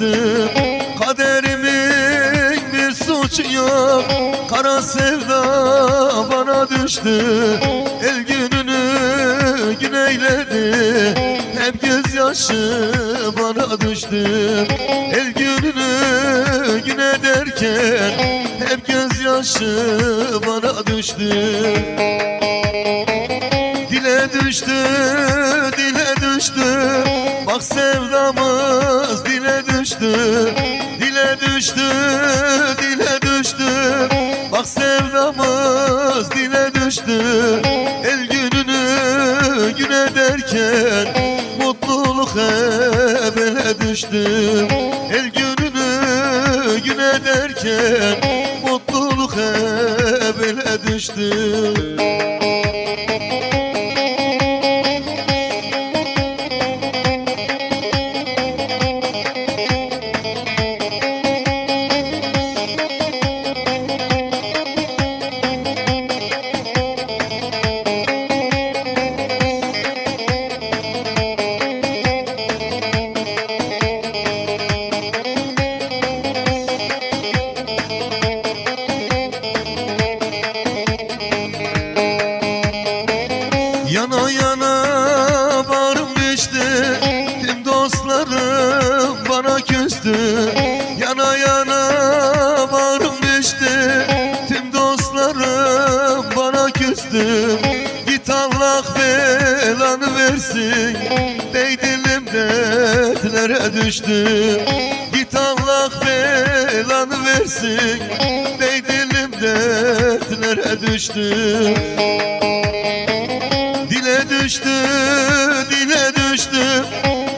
düştü Kaderimin bir suçu yok. Kara sevda bana düştü. El gününü güneyledi Hep gözyaşı bana düştü. El gününü güne derken Hep gözyaşı bana düştü. Dile düştü, dile düştü. Bak sevdamız dile düştü Dile düştü, dile düştü. Bak sevdamız dile düştü. El gününü güne derken Mutluluk hep ele düştü. El gününü güne derken Mutluluk hep ele düştü küstü Git Allah belanı versin. Değdilim dertlere düştü Git Allah belanı versin. Değdilim dertlere düştü Dile düştü, dile düştü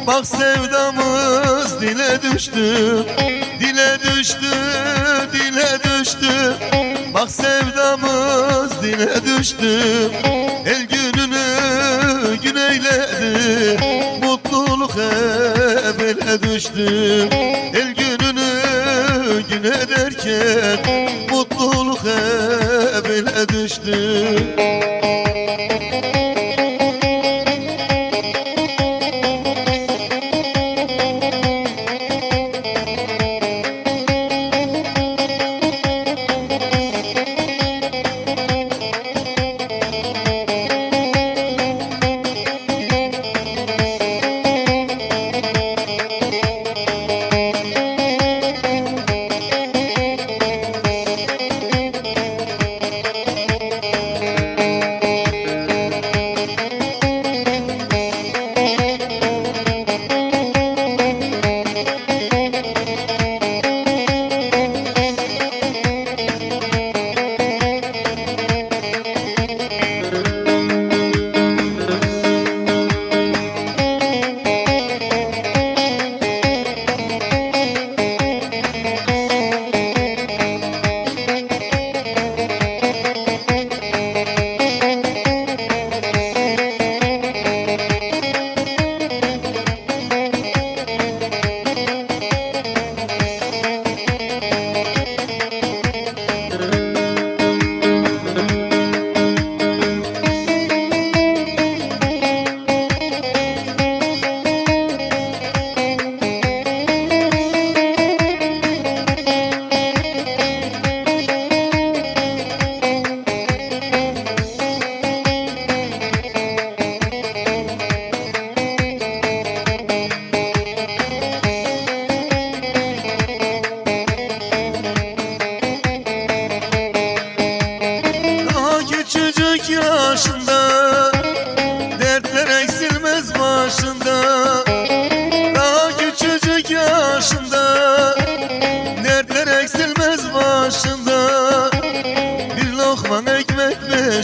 Bak sevdamız dile düştü Dile düştü, dile düştü. Bak sevdamız dile düştü. El gününü güneyledi Mutluluk hep ele düştü. El gününü güne derken Mutluluk hep ele düştü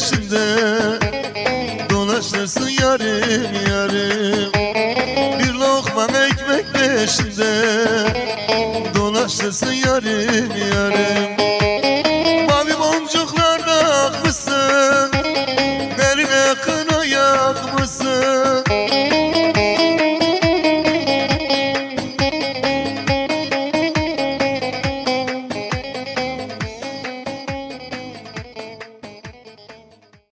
peşinde Dolaşırsın yarim yarim Bir lokma ekmek peşinde Dolaşırsın yarim yarim